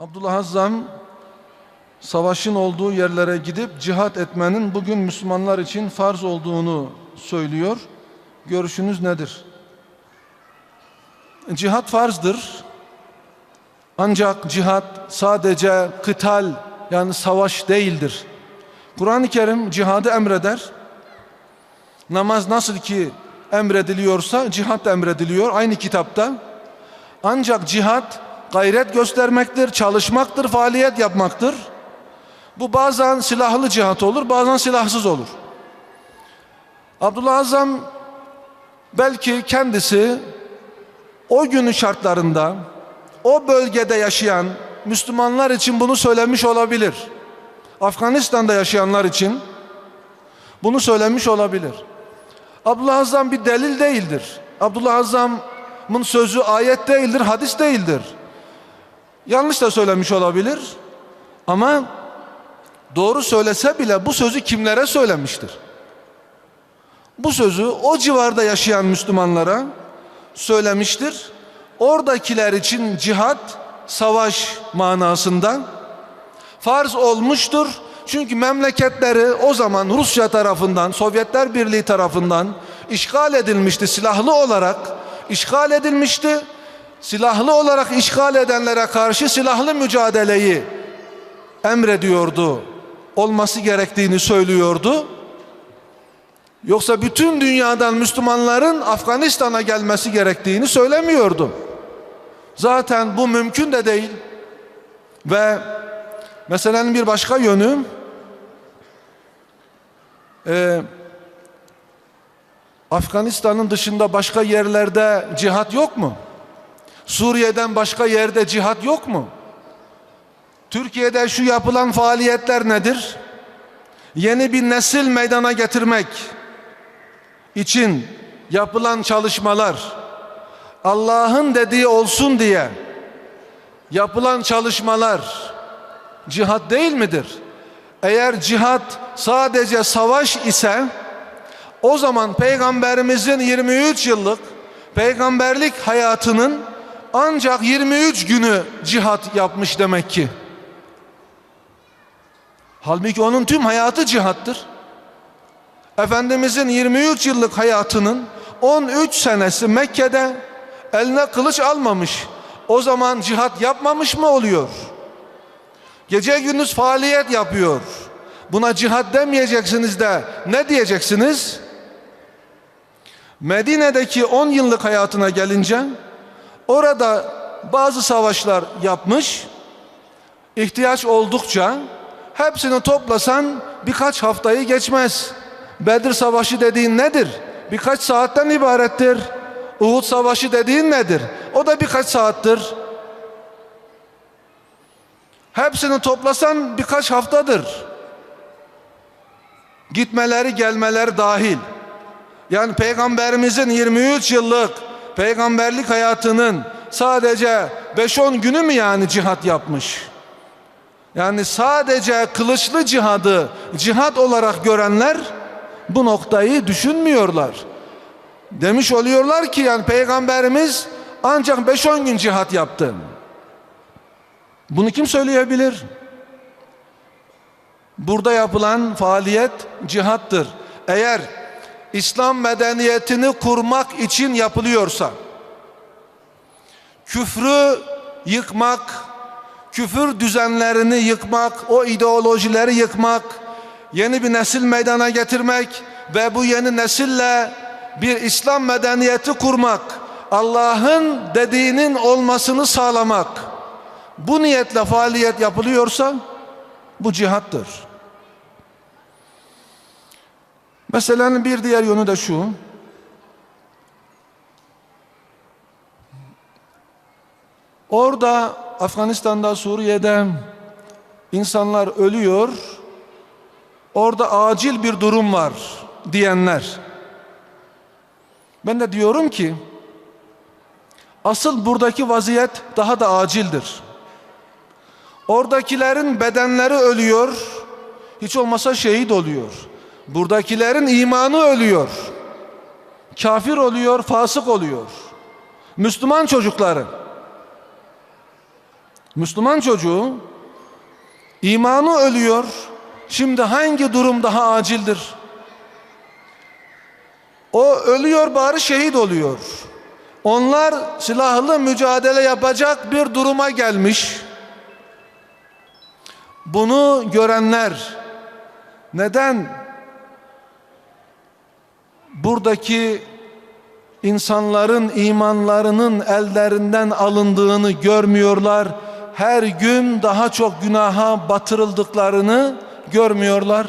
Abdullah Azzam savaşın olduğu yerlere gidip cihat etmenin bugün Müslümanlar için farz olduğunu söylüyor. Görüşünüz nedir? Cihat farzdır. Ancak cihat sadece kıtal yani savaş değildir. Kur'an-ı Kerim cihadı emreder. Namaz nasıl ki emrediliyorsa cihat emrediliyor aynı kitapta. Ancak cihat gayret göstermektir, çalışmaktır, faaliyet yapmaktır. Bu bazen silahlı cihat olur, bazen silahsız olur. Abdullah Azam belki kendisi o günün şartlarında o bölgede yaşayan Müslümanlar için bunu söylemiş olabilir. Afganistan'da yaşayanlar için bunu söylemiş olabilir. Abdullah Azam bir delil değildir. Abdullah Azam'ın sözü ayet değildir, hadis değildir. Yanlış da söylemiş olabilir. Ama doğru söylese bile bu sözü kimlere söylemiştir? Bu sözü o civarda yaşayan Müslümanlara söylemiştir. Oradakiler için cihat, savaş manasında farz olmuştur. Çünkü memleketleri o zaman Rusya tarafından, Sovyetler Birliği tarafından işgal edilmişti silahlı olarak. işgal edilmişti. Silahlı olarak işgal edenlere karşı silahlı mücadeleyi emrediyordu. Olması gerektiğini söylüyordu. Yoksa bütün dünyadan Müslümanların Afganistan'a gelmesi gerektiğini söylemiyordu. Zaten bu mümkün de değil. Ve meselenin bir başka yönü e, Afganistan'ın dışında başka yerlerde cihat yok mu? Suriye'den başka yerde cihat yok mu? Türkiye'de şu yapılan faaliyetler nedir? Yeni bir nesil meydana getirmek için yapılan çalışmalar Allah'ın dediği olsun diye yapılan çalışmalar cihat değil midir? Eğer cihat sadece savaş ise o zaman peygamberimizin 23 yıllık peygamberlik hayatının ancak 23 günü cihat yapmış demek ki. Halbuki onun tüm hayatı cihattır. Efendimizin 23 yıllık hayatının 13 senesi Mekke'de eline kılıç almamış. O zaman cihat yapmamış mı oluyor? Gece gündüz faaliyet yapıyor. Buna cihat demeyeceksiniz de ne diyeceksiniz? Medine'deki 10 yıllık hayatına gelince orada bazı savaşlar yapmış. ihtiyaç oldukça hepsini toplasan birkaç haftayı geçmez. Bedir Savaşı dediğin nedir? Birkaç saatten ibarettir. Uhud Savaşı dediğin nedir? O da birkaç saattir. Hepsini toplasan birkaç haftadır. Gitmeleri gelmeleri dahil. Yani peygamberimizin 23 yıllık peygamberlik hayatının sadece 5-10 günü mü yani cihat yapmış? Yani sadece kılıçlı cihadı cihat olarak görenler bu noktayı düşünmüyorlar. Demiş oluyorlar ki yani peygamberimiz ancak 5-10 gün cihat yaptı. Bunu kim söyleyebilir? Burada yapılan faaliyet cihattır. Eğer İslam medeniyetini kurmak için yapılıyorsa küfrü yıkmak, küfür düzenlerini yıkmak, o ideolojileri yıkmak, yeni bir nesil meydana getirmek ve bu yeni nesille bir İslam medeniyeti kurmak, Allah'ın dediğinin olmasını sağlamak. Bu niyetle faaliyet yapılıyorsa bu cihattır. Meselenin bir diğer yönü de şu. Orada Afganistan'da, Suriye'de insanlar ölüyor. Orada acil bir durum var diyenler. Ben de diyorum ki asıl buradaki vaziyet daha da acildir. Oradakilerin bedenleri ölüyor. Hiç olmasa şehit oluyor. Buradakilerin imanı ölüyor. Kafir oluyor, fasık oluyor. Müslüman çocukları Müslüman çocuğu imanı ölüyor. Şimdi hangi durum daha acildir? O ölüyor bari şehit oluyor. Onlar silahlı mücadele yapacak bir duruma gelmiş. Bunu görenler neden buradaki insanların imanlarının ellerinden alındığını görmüyorlar? Her gün daha çok günaha batırıldıklarını görmüyorlar.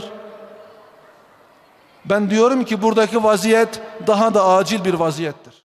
Ben diyorum ki buradaki vaziyet daha da acil bir vaziyettir.